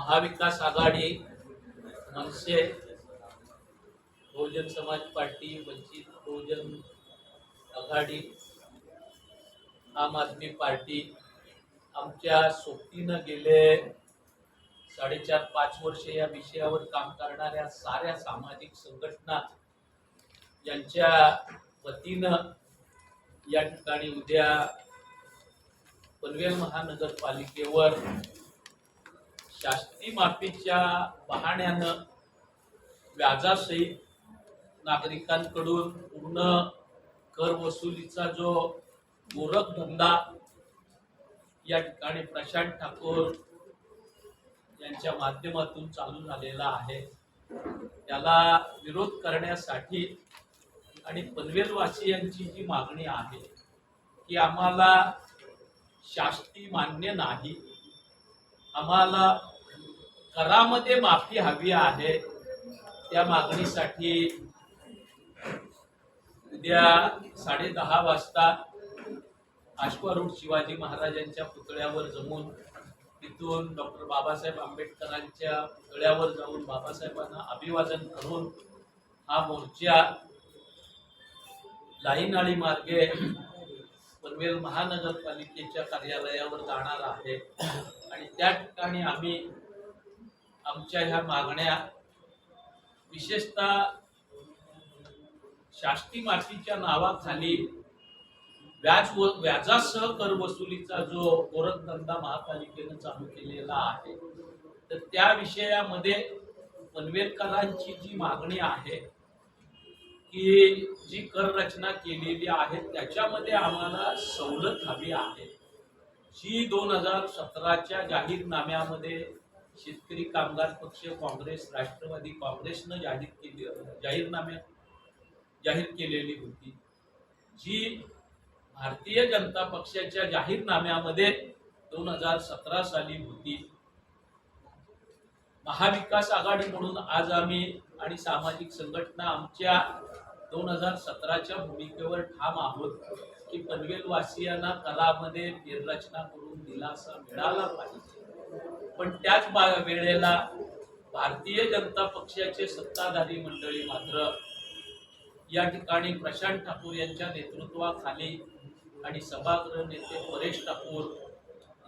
महाविकास आघाडी मनसे Bahujan Samaj party Vanchit Bahujan आघाडी आम आदमी party आमच्या सोबतीनं गेले साडेचार पाच वर्ष या विषयावर काम करणाऱ्या साऱ्या सामाजिक संघटना यांच्या वतीनं या ठिकाणी उद्या पनवेल महानगरपालिकेवर शास्ती माफीच्या बहाण्यानं व्याजासहित नागरिकांकडून पूर्ण कर वसुलीचा जो गोरखधंदा या ठिकाणी प्रशांत ठाकूर यांच्या माध्यमातून चालू झालेला आहे. त्याला विरोध करण्यासाठी आणि पनवेलवासियांची जी मागणी आहे की आम्हाला शास्ती मान्य नाही आम्हाला करामध्ये माफी हवी आहे त्या मागणीसाठी उद्या साडे दहा वाजता आश्वारूढ शिवाजी महाराजांच्या पुतळ्यावर जमून तिथून डॉक्टर बाबासाहेब आंबेडकरांच्या पुतळ्यावर जाऊन बाबासाहेबांना अभिवादन करून हा मोर्चा लाईनाळी मार्गे पनवेल महानगरपालिकेच्या कार्यालयावर जाणार आहे. आणि त्या ठिकाणी आम्ही आमच्या ह्या मागण्या विशेषतः शास्ती मातीच्या नावाखाली व्याज व व्याजासह कर वसुलीचा जो गोरखधंदा महापालिकेनं चालू केलेला आहे तर त्या विषयामध्ये पनवेलकरांची जी मागणी आहे की जी कर रचना केलेली आहे त्याच्यामध्ये आम्हाला सवलत हवी आहे. जी दोन हजार सतराच्या जाहीरनाम्यामध्ये शेतकरी कामगार पक्ष काँग्रेस राष्ट्रवादी काँग्रेसनं जाहीर केली जाहीरनाम्यात जाहीर केलेली होती. जी भारतीय जनता पक्षाच्या जाहीरनाम्यामध्ये दोन हजार सतरा साली होती. महाविकास आघाडी म्हणून आज आम्ही आणि सामाजिक संघटना आमच्या दोन हजार सतराच्या भूमिकेवर ठाम आहोत की पनवेल वासियांना करामध्ये फेररचना करून दिलासा मिळाला पाहिजे. पण त्याच बा- वेळेला भारतीय जनता पक्षाचे सत्ताधारी मंडळी मात्र या ठिकाणी प्रशांत ठाकूर यांच्या नेतृत्वाखाली आणि सभागृह नेते परेश ठाकूर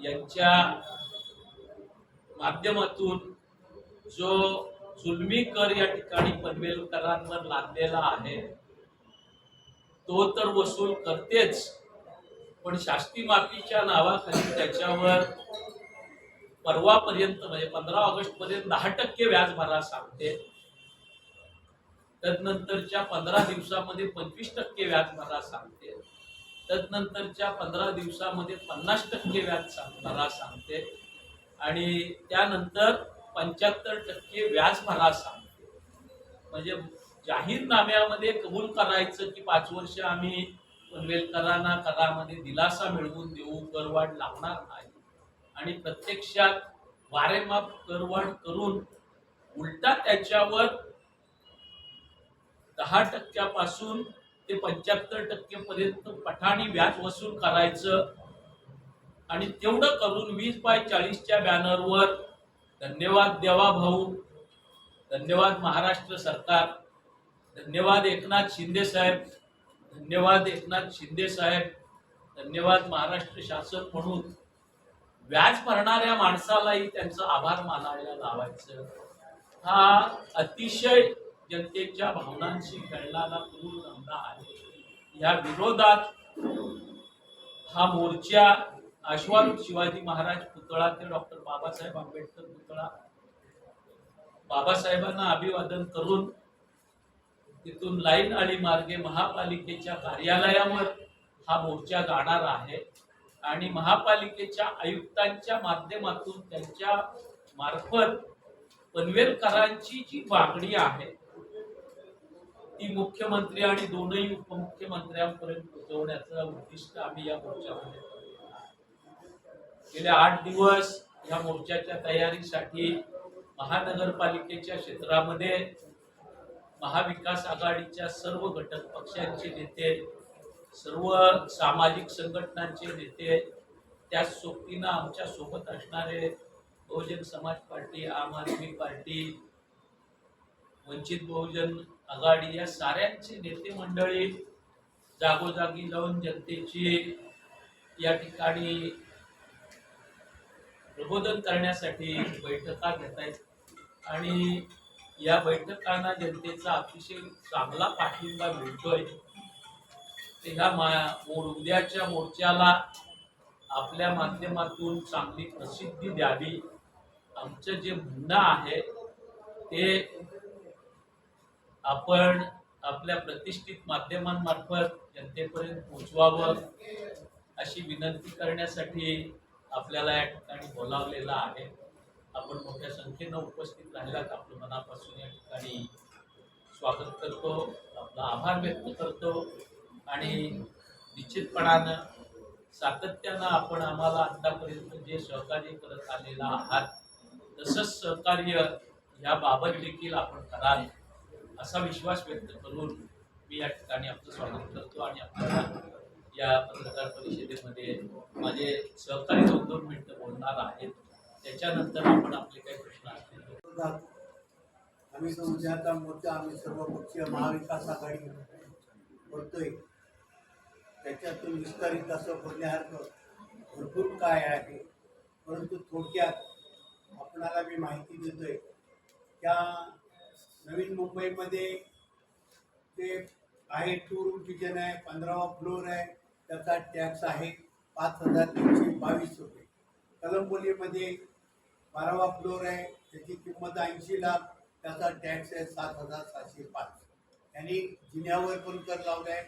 यांच्या माध्यमातून जो जुलमी कर या ठिकाणी पनवेलकरांवर लादलेला आहे तो तर वसूल करतेच पण शास्ती माफीच्या नावाखाली त्याच्यावर परवापर्यंत म्हणजे पंधरा ऑगस्ट पर्यंत दहा टक्के व्याज भरा सांगते. तदनंतरच्या पंधरा दिवसामध्ये पंचवीस टक्के व्याज भरा सांगते. तदनंतरच्या पंधरा दिवसामध्ये पन्नास टक्के व्याज सांग- भरा सांगते. आणि त्यानंतर पंच्याहत्तर टक्के व्याज भरा सांगते. म्हणजे जाहीरनाम्यामध्ये कबूल करायचं की पाच वर्ष आम्ही पनवेलकरांना करामध्ये दिलासा मिळवून देऊ करवाढ लागणार नाही. आणि प्रत्यक्षात वारेमाप करवाढ करून उलटा त्याच्यावर दहा टक्क्यापासून ते पंच्याहत्तर टक्केपर्यंत पठाणी व्याज वसूल करायचं. आणि तेवढं करून वीस बाय चाळीसच्या बॅनरवर धन्यवाद देवा भाऊ. धन्यवाद महाराष्ट्र सरकार. धन्यवाद एकनाथ शिंदे साहेब. धन्यवाद एकनाथ शिंदे साहेब. धन्यवाद महाराष्ट्र शासन म्हणून. व्याज भरणाऱ्या माणसालाही त्यांचं आभार मानायला लावायचं. हा अतिशय जनतेच्या भावनांशी खेळणारा क्रूर धंदा आहे. या विरोधात हा मोर्चा आश्वारूढ शिवाजी महाराज पुतळा ते डॉक्टर बाबासाहेब आंबेडकर पुतळा बाबासाहेबांना अभिवादन करून तिथून लाईन आणि मार्गे महापालिकेच्या कार्यालयावर हा मोर्चा जाणार आहे. आणि महापालिकेच्या आयुक्तांच्या माध्यमातून त्यांच्या मार्फत पनवेलकरांची जी मागणी आहे ती मुख्यमंत्री आणि दोनही उपमुख्यमंत्र्यांपर्यंत पोहोचवण्याचं उद्दिष्ट आम्ही या मोर्चामध्ये गेले आठ दिवस या मोर्चाच्या तयारीसाठी महानगरपालिकेच्या क्षेत्रामध्ये महाविकास आघाडीच्या सर्व घटक पक्षांचे नेते सर्व सामाजिक संघटनांचे नेते त्याच सोबतीनं आमच्यासोबत असणारे बहुजन समाज पार्टी आम आदमी पार्टी वंचित बहुजन आघाडी या साऱ्यांचे नेते मंडळी जागोजागी जाऊन जनतेची या ठिकाणी प्रबोधन करण्यासाठी बैठका घेत आहेत. आणि या बैठकांना जनतेचा अतिशय चांगला पाठिंबा मिळतोय. ह्या मा उद्याच्या मोर्चाला आपल्या माध्यमातून चांगली प्रसिद्धी द्यावी. आमचं जे म्हणणं आहे ते आपण आपल्या प्रतिष्ठित माध्यमांमार्फत जनतेपर्यंत पोचवावं अशी विनंती करण्यासाठी आपल्याला या ठिकाणी बोलावलेलं आहे. आपण मोठ्या संख्येनं उपस्थित राहिलात. आपलं मनापासून या ठिकाणी स्वागत करतो. आपला आभार व्यक्त करतो. आणि निश्चितपणानं सातत्यानं आपण आम्हाला आतापर्यंत जे सहकार्य करत आलेलं आहात तसंच सहकार्य याबाबत देखील आपण कराल असा विश्वास व्यक्त करून मी या ठिकाणी आपलं स्वागत करतो आणि आपल्याला या पत्रकार परिषदेमध्ये माझे सहकारी दोन दोन मिनटं बोलणार आहेत. त्याच्यानंतर आपण आपले काही प्रश्न असतील आम्ही समजा आता मोर्चा आम्ही सर्वपक्षीय महाविकास आघाडी करतोय त्याच्यातून विस्तारित असं बोलण्यासारखं भरपूर काय आहे. परंतु थोडक्यात आपणाला मी माहिती देतोय त्या नवीन मुंबईमध्ये ते आहे टू रूम किचन आहे पंधरावा फ्लोअर आहे त्याचा टॅक्स आहे पाच हजार तीनशे बावीस रुपये. कलंबोलीमध्ये बारावा फ्लोअर आहे त्याची किंमत ऐंशी लाख त्याचा टॅक्स आहे सात हजार सातशे पाच. त्यांनी जिन्यावर पण कर लावला आहे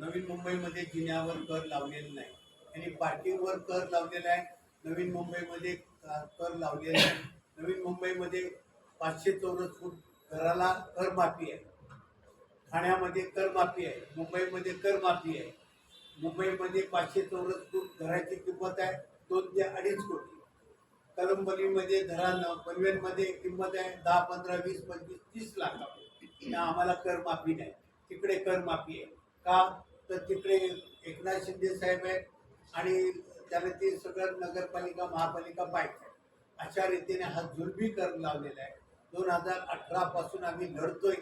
नवीन मुंबईमध्ये जिन्यावर कर लावलेला नाही. आणि पार्किंगवर कर लावलेला आहे. नवीन मुंबईमध्ये कर लावलेला आहे. नवीन मुंबईमध्ये पाचशे चौरस फूट घराला करमाफी आहे. ठाण्यामध्ये करमाफी आहे. मुंबईमध्ये करमाफी आहे. मुंबईमध्ये पाचशे चौरस फूट घराची किंमत आहे. दोन ते अडीच कोटी. कलंबलीमध्ये धरण पनवेलमध्ये किंमत आहे दहा पंधरा वीस पंचवीस तीस लाख आम्हाला कर माफी नाही. तिकडे कर माफी आहे. का? तर तिकडे एकनाथ शिंदे साहेब आहेत आणि त्याला ते सगळं नगरपालिका महापालिका पाहिजे अशा रीतीने हा जुलबी कर लावलेला आहे. दोन हजार अठरा पासून आम्ही लढतोय.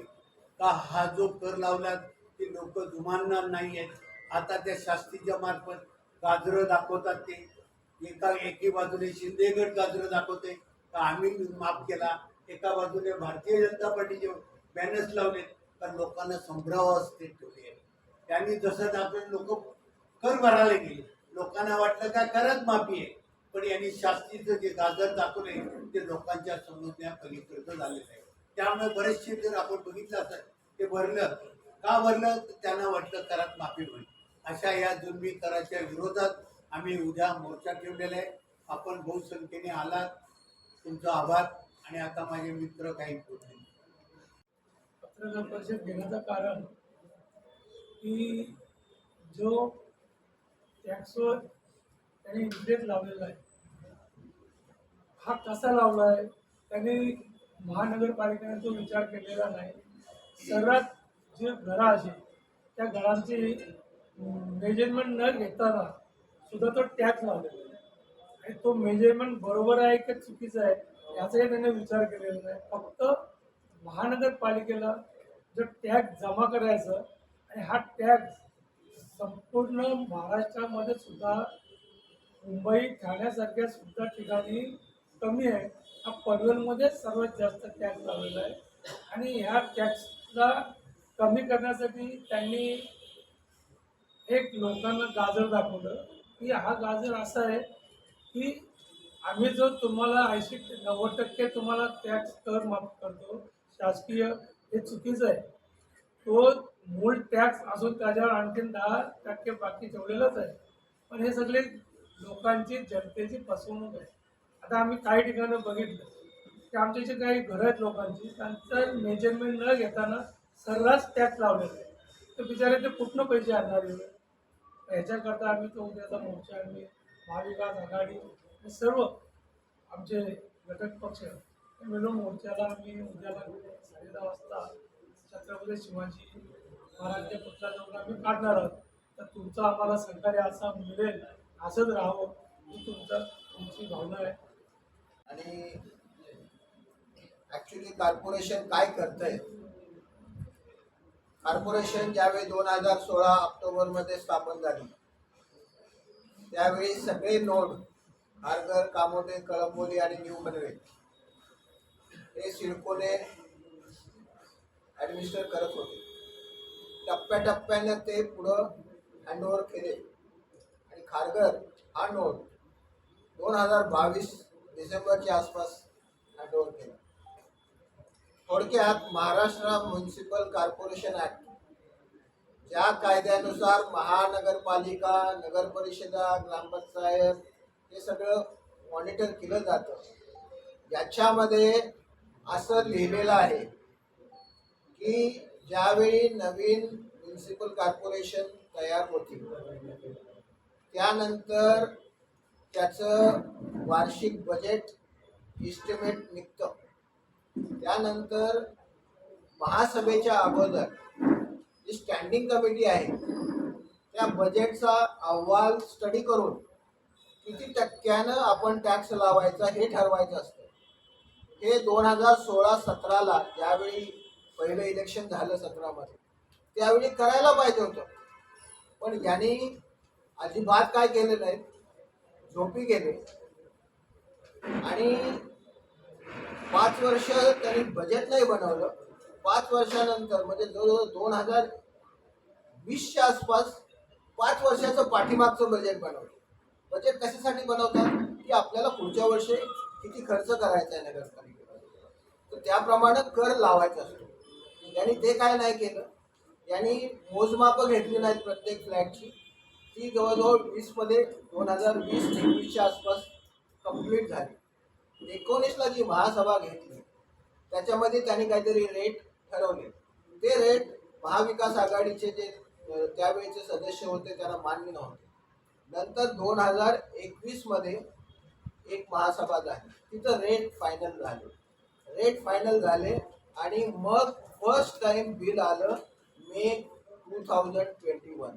का हा जो कर लावला ते लोक जुमानणार नाही आहेत. आता त्या शास्त्रीच्या मार्फत गाजरं दाखवतात ते. एका एकी बाजूने शिंदेगड गाजरं दाखवते का आम्ही माफ केला. एका बाजूने भारतीय जनता पार्टीचे बॅनर्स लावले तर लोकांना संभ्राव असते ठेवले त्यांनी जसं दाखवलं लोक कर भरायला गेले. लोकांना वाटलं का करत माफी आहे. पण यांनी शास्त्रीचं जे गाजर दाखवले ते लोकांच्या समजण्या पलीकडचं झालेलं आहे. त्यामुळे बरेचसे जर आपण बघितलं असेल ते भरलं. का भरलं? तर त्यांना वाटलं करात माफी होईल. अशा या जुलमी कराच्या विरोधात आम्ही उद्या मोर्चा ठेवलेला आहे. आपण बहुसंख्येने आलात. तुमचा आभार. आणि आता माझे मित्र काही बोलतील. पत्रकार परिषद घेण्याचं कारण की जो टॅक्सवर त्यांनी इंटरेस्ट लावलेला आहे हा कसा लावला आहे त्यांनी महानगरपालिकेने तो विचार केलेला नाही. सर्वात जे घरं असे त्या घरांची मेजरमेंट न घेताना सुद्धा तो टॅक्स लावलेला आहे. आणि तो मेजरमेंट बरोबर आहे का चुकीचा आहे याचाही त्याने विचार केलेला नाही. फक्त महानगरपालिकेला जो टॅक्स जमा करायचं आणि हा टॅक्स संपूर्ण महाराष्ट्रामध्ये सुद्धा मुंबई ठाण्यासारख्या सुद्धा ठिकाणी कमी आहे. हा पनवेलमध्ये सर्वात जास्त टॅक्स लावलेला आहे. आणि ह्या टॅक्सला कमी करण्यासाठी त्यांनी एक लोकांना गाजर दाखवलं. की हा गाजर असा आहे की आम्ही जो तुम्हाला ऐंशी नव्वद टक्के तुम्हाला टॅक्स कर माफ करतो शासकीय हे चुकीचं आहे. तो मूळ टॅक्स असून त्याच्यावर आणखीन दहा टक्के बाकी ठेवलेलंच आहे. पण हे सगळे लोकांची जनतेची फसवणूक आहे. आता आम्ही काही ठिकाणं बघितलं. की आमच्या जे काही घरं आहेत लोकांची त्यांचं मेजरमेंट न घेताना सर्रास टॅक्स लावलेला आहे. तर बिचारे ते कुठनं पैसे आणणार एवढे? ह्याच्याकरता आम्ही तो उद्याचा मोर्चा आम्ही महाविकास आघाडी हे सर्व आमचे घटक पक्ष मिळून मोर्चाला आम्ही उद्याला साडे दहा वाजता छत्रपती शिवाजी महाराजच्या पुतळ्याजवळ आम्ही काढणार आहोत. तर तुमचं आम्हाला सहकार्य असा मिळेल असंच राहावं ही तुमचं तुमची भावना आहे. आणि ऍक्च्युली कॉर्पोरेशन काय करतंय? कॉर्पोरेशन ज्यावेळी दोन हजार सोळा ऑक्टोबरमध्ये स्थापन झाली त्यावेळी सगळे नोड खारघर कामोदे कळंबोली आणि न्यू बनवे हे सिडकोने ऍडमिनिस्टर करत होते. टप्प्याटप्प्याने ते पुढं हँडओव्हर केले. आणि खारघर हा नोट दोन हजार बावीस डिसेंबरच्या आसपास हँडओव्हर केला. थोडक्यात महाराष्ट्र म्युन्सिपल कॉर्पोरेशन ॲक्ट ज्या कायद्यानुसार महानगरपालिका नगर परिषदा ग्रामपंचायत हे सगळं मॉनिटर केलं जातं. याच्यामध्ये असं लिहिलेलं आहे की ज्यावेळी नवीन म्युन्सिपल कॉर्पोरेशन तयार होतील त्यानंतर त्याचं वार्षिक बजेट इस्टिमेट निघतं. त्यानंतर महासभेच्या अगोदर जी स्टँडिंग कमिटी आहे त्या बजेटचा अहवाल स्टडी करून किती टक्क्यानं आपण टॅक्स लावायचा हे ठरवायचं असतं. हे दोन हजार सोळा सतराला ज्यावेळी पहिलं इलेक्शन झालं सतरामध्ये. त्यावेळी करायला पाहिजे होतं. पण यांनी अजिबात काय केलं नाही. झोपी गेले. आणि पाच वर्ष त्यांनी बजेट नाही बनवलं. पाच वर्षानंतर म्हणजे जवळजवळ दोन हजार वीसच्या आसपास पाच वर्षाचं पाठीमागचं बजेट बनवलं. बजेट कशासाठी बनवतात? की आपल्याला पुढच्या वर्षी किती खर्च करायचा आहे नगरपालिकेला तर त्याप्रमाणे कर लावायचा असतो. यांनी ते काय नाही केलं. यांनी मोजमापं घेतली नाहीत प्रत्येक फ्लॅटची. ती जवळजवळ वीसमध्ये दोन हजार वीस एकवीसच्या आसपास कंप्लीट झाली. एकोणीसला जी महासभा घेतली त्याच्यामध्ये त्यांनी काहीतरी रेट ठरवले. ते रेट महाविकास आघाडीचे जे त्यावेळेचे सदस्य होते त्यांना मान्य नव्हते. नंतर दोन हजार एकवीसमध्ये एक महासभा झाली. तिथं रेट फायनल झाले. रेट फायनल झाले आणि मग फर्स्ट टाइम बिल आलं May two thousand twenty one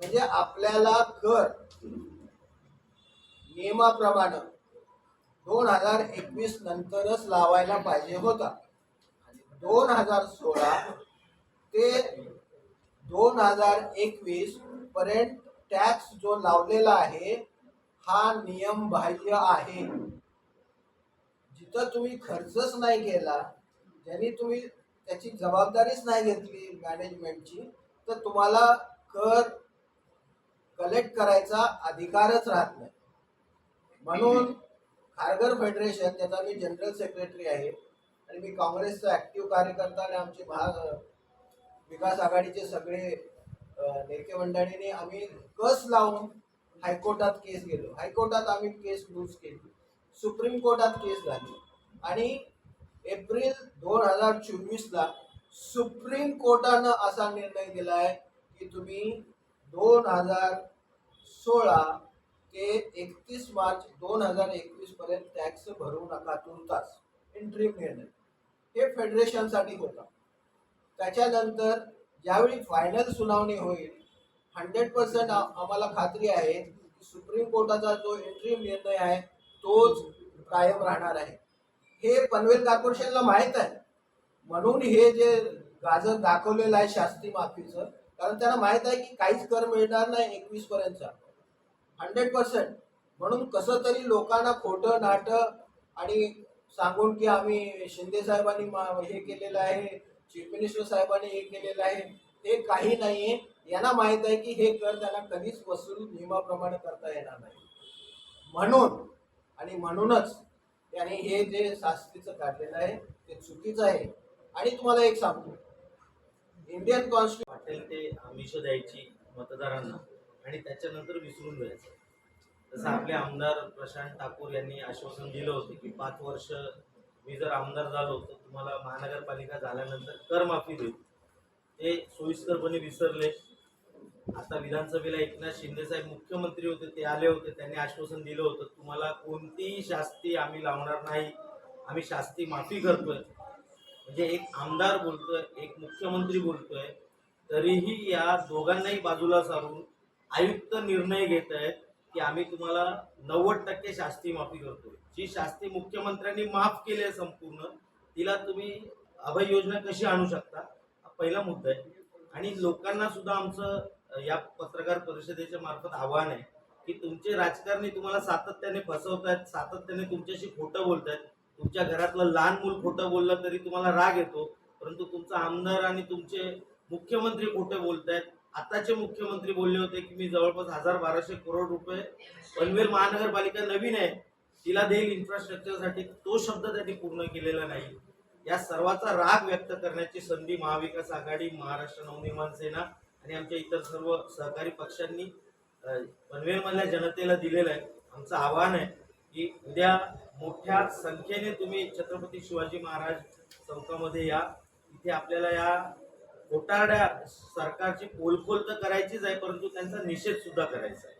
म्हणजे आपल्याला कर नियमाप्रमाणे दोन हजार एकवीस नंतरच लावायला पाहिजे होता. दोन हजार सोळा ते दोन हजार एकवीस पर्यंत टॅक्स जो लावलेला आहे हा नियम बाह्य आहे. जिथं तुम्ही खर्चच नाही केला ज्यांनी तुम्ही त्याची जबाबदारीच नाही घेतली मॅनेजमेंटची तर तुम्हाला कर कलेक्ट करायचा अधिकारच राहत नाही. म्हणून खारघर फेडरेशन त्याचा मी जनरल सेक्रेटरी आहे आणि मी काँग्रेसचा ऍक्टिव्ह कार्यकर्ता आणि आमचे महा विकास आघाडीचे सगळे नेते मंडळीने आम्ही कस लावून हायकोर्टात केस गेलो? हायकोर्टात आम्ही केस लूज केली. सुप्रीम कोर्टात केस झाली. आणि एप्रिल दोन हजार चोवीसला सुप्रीम कोर्टानं असा निर्णय दिला आहे की तुम्ही दोन हजार सोळा ते एकतीस मार्च दोन हजार एकवीस पर्यंत टॅक्स भरू नका तुर्तास इंट्रीम निर्णय. हे फेडरेशनसाठी होता. त्याच्यानंतर ज्यावेळी फायनल सुनावणी होईल हंड्रेड पर्सेंट आम्हाला खात्री आहे की सुप्रीम कोर्टाचा जो इंट्रीम निर्णय आहे तोच कायम राहणार आहे. हे पनवेल कॉर्पोरेशनला माहीत आहे. म्हणून हे जे गाजर दाखवलेलं आहे शास्त्री माफीचं कारण त्यांना माहीत आहे की काहीच कर मिळणार नाही एकवीस पर्यंतचा. हंड्रेड पर्सेंट म्हणून कसं तरी लोकांना खोटं नाटं आणि सांगून की आम्ही शिंदे साहेबांनी मा- हे केलेलं आहे चीफ मिनिस्टर साहेबांनी हे केलेलं आहे ते काही नाही आहे यांना माहीत आहे की हे कर त्यांना कधीच वसूल नियमाप्रमाणे करता येणार नाही. म्हणून आणि म्हणूनच आणि हे जे शास्त्रीचं काढलेलं आहे ते चुकीचं आहे. आणि तुम्हाला एक सांगतो. इंडियन कॉन्स्टिट्यूशन वाटेल ते आमिष द्यायची मतदारांना आणि त्याच्यानंतर विसरून जायचं. जसं आपले आमदार प्रशांत ठाकूर यांनी आश्वासन दिलं होतं की पाच वर्ष मी जर आमदार झालो तर तुम्हाला महानगरपालिका झाल्यानंतर करमाफी देऊ. ते सोयीस्करपणे विसरले. आता विधानसभेला एकनाथ शिंदे साहेब मुख्यमंत्री होते ते आले होते त्यांनी आश्वासन दिलं होतं तुम्हाला कोणतीही शास्ती आम्ही लावणार नाही आम्ही शास्ती माफी करतोय. म्हणजे एक आमदार बोलतोय एक मुख्यमंत्री बोलतोय तरीही या दोघांनाही बाजूला सारून आयुक्त निर्णय घेत आहेत की आम्ही तुम्हाला नव्वद टक्के शास्ती माफी करतोय. जी शास्ती मुख्यमंत्र्यांनी माफ केली आहे संपूर्ण तिला तुम्ही अभय योजना कशी आणू शकता? हा पहिला मुद्दा आहे. आणि लोकांना सुद्धा आमचं या पत्रकार परिषदेच्या मार्फत आव्हान आहे की तुमचे राजकारणी तुम्हाला सातत्याने फसवतायत सातत्याने तुमच्याशी खोटं बोलतायत. तुमच्या घरातलं लहान मूल खोटं बोललं तरी तुम्हाला राग येतो परंतु तुमचा आमदार आणि तुमचे मुख्यमंत्री खोटे बोलतायत. आताचे मुख्यमंत्री बोलले होते की मी जवळपास हजार बाराशे करोड रुपये पनवेल महानगरपालिका नवीन आहे तिला देईल इन्फ्रास्ट्रक्चरसाठी तो शब्द त्यांनी पूर्ण केलेला नाही. या सर्वाचा राग व्यक्त करण्याची संधी महाविकास आघाडी महाराष्ट्र नवनिर्माण सेना आणि आमच्या इतर सर्व सहकारी पक्षांनी पनवेलमधल्या जनतेला दिलेलं आहे. आमचं आव्हान आहे की उद्या मोठ्या संख्येने तुम्ही छत्रपती शिवाजी महाराज चौकामध्ये या. इथे आपल्याला या खोटारड्या सरकारची पोलपोल तर करायचीच आहे परंतु त्यांचा निषेध सुद्धा करायचा आहे.